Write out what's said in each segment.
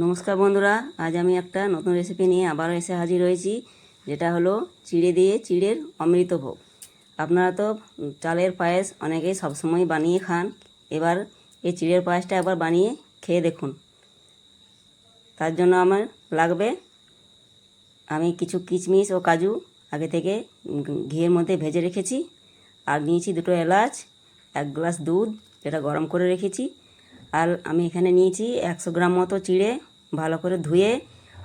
নমস্কার বন্ধুরা, আজ আমি একটা নতুন রেসিপি নিয়ে আবারও এসে হাজির হয়েছি, যেটা হলো চিড়ে দিয়ে চিড়ের অমৃতভোগ আপনারা তো চালের পায়েস অনেকেই সবসময় বানিয়ে খান, এবার এই চিড়ের পায়েসটা একবার বানিয়ে খেয়ে দেখুন। তার জন্য আমার লাগবে আমি কিছু কিশমিশ ও কাজু আগে থেকে ঘিয়ের মধ্যে ভেজে রেখেছি, আর নিয়েছি দুটো এলাচ, এক গ্লাস দুধ, যেটা গরম করে রেখেছি। আর আমি এখানে নিয়েছি একশো গ্রাম মতো চিড়ে, ভালো করে ধুয়ে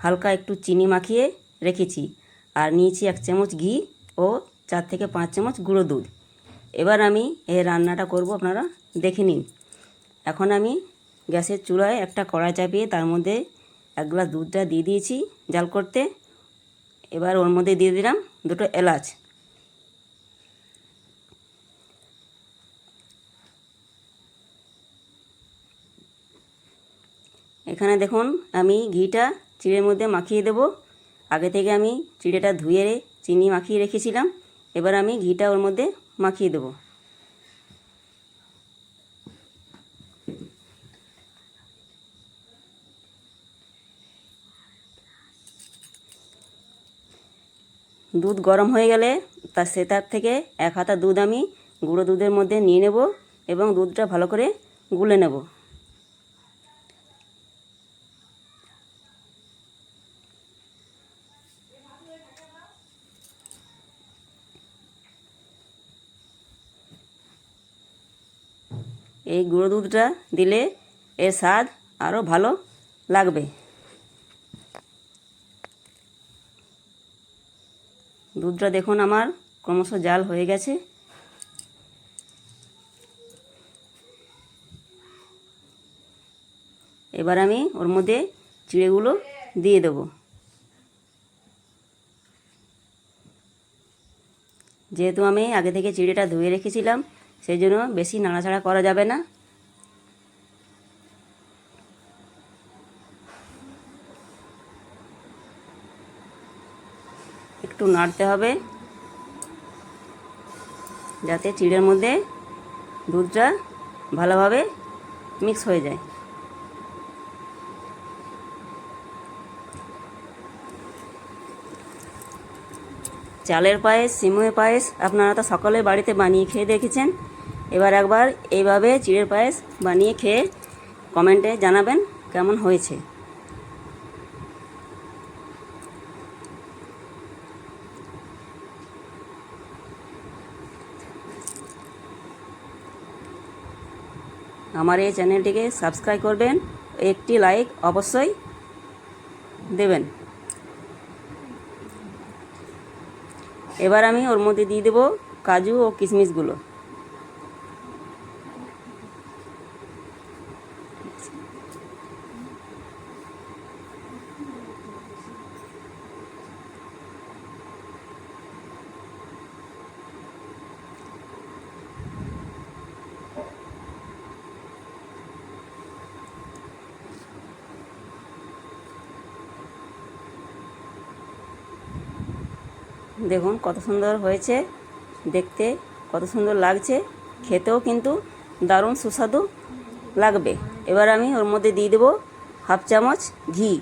হালকা একটু চিনি মাখিয়ে রেখেছি। আর নিয়েছি এক চামচ ঘি ও চার থেকে পাঁচ চামচ গুঁড়ো দুধ। এবার আমি এই রান্নাটা করব, আপনারা দেখে নিন। এখন আমি গ্যাসের চুলায় একটা কড়াই চাপিয়ে তার মধ্যে এক গ্লাস দুধটা দিয়ে দিয়েছি জাল করতে। এবার ওর মধ্যে দিয়ে দিলাম দুটো এলাচ। এখানে দেখুন, আমি ঘিটা চিড়ের মধ্যে মাখিয়ে দেব। আগে থেকে আমি চিড়েটা ধুয়ে চিনি মাখিয়ে রেখেছিলাম। এবার আমি ঘিটা ওর মধ্যে মাখিয়ে দেব। দুধ গরম হয়ে গেলে তার সেটার থেকে এক হাতা দুধ আমি গুঁড়ো দুধের মধ্যে নিয়ে নেব এবং দুধটা ভালো করে গুলে নেব। এই গুঁড়ো দুধটা দিলে এর স্বাদ আরও ভালো লাগবে। দুধটা দেখুন আমার ক্রমশ জাল হয়ে গেছে। এবার আমি ওর মধ্যে চিড়েগুলো দিয়ে দেবো। যেহেতু আমি আগে থেকে চিড়েটা ধুয়ে রেখেছিলাম সেই জন্য বেশি নাড়াচাড়া করা যাবে না। একটু নাড়তে হবে। যাতে চিড়ের মধ্যে দুধটা ভালোভাবে মিক্স হয়ে যায়। চালের পায়েস, সিমুয়ের পায়েস আপনারা তো সকলে বাড়িতে বানিয়ে খেয়ে দেখেছেন। এবার একবার এইভাবে চিড়ের পায়েস বানিয়ে খেয়ে কমেন্টে জানাবেন কেমন হয়েছে। আমার এই চ্যানেলটিকে সাবস্ক্রাইব করবেন, একটি লাইক অবশ্যই দেবেন। এবার আমি ওর মধ্যে দিয়ে দেবো কাজু ও কিশমিশগুলো। দেখুন কত সুন্দর হয়েছে, দেখতে কত সুন্দর লাগছে, খেতেও কিন্তু দারুণ সুস্বাদু লাগবে। এবার আমি ওর মধ্যে দিয়ে দেবো হাফ চামচ ঘি।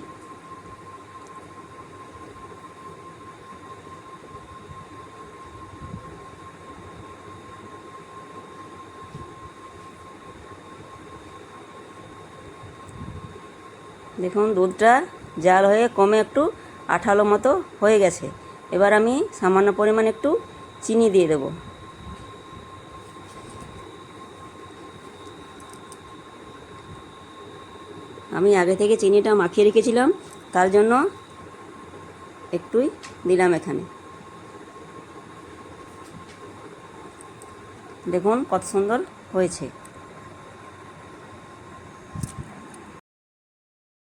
দেখুন দুধটা জাল হয়ে কমে একটু আঠালো মতো হয়ে গেছে। এবার আমি সামান্য পরিমাণ একটু চিনি দিয়ে দেব। আমি আগে থেকে চিনিটা মাখিয়ে রেখেছিলাম, তার জন্য একটুই দিলাম এখানে। দেখুন কত সুন্দর হয়েছে।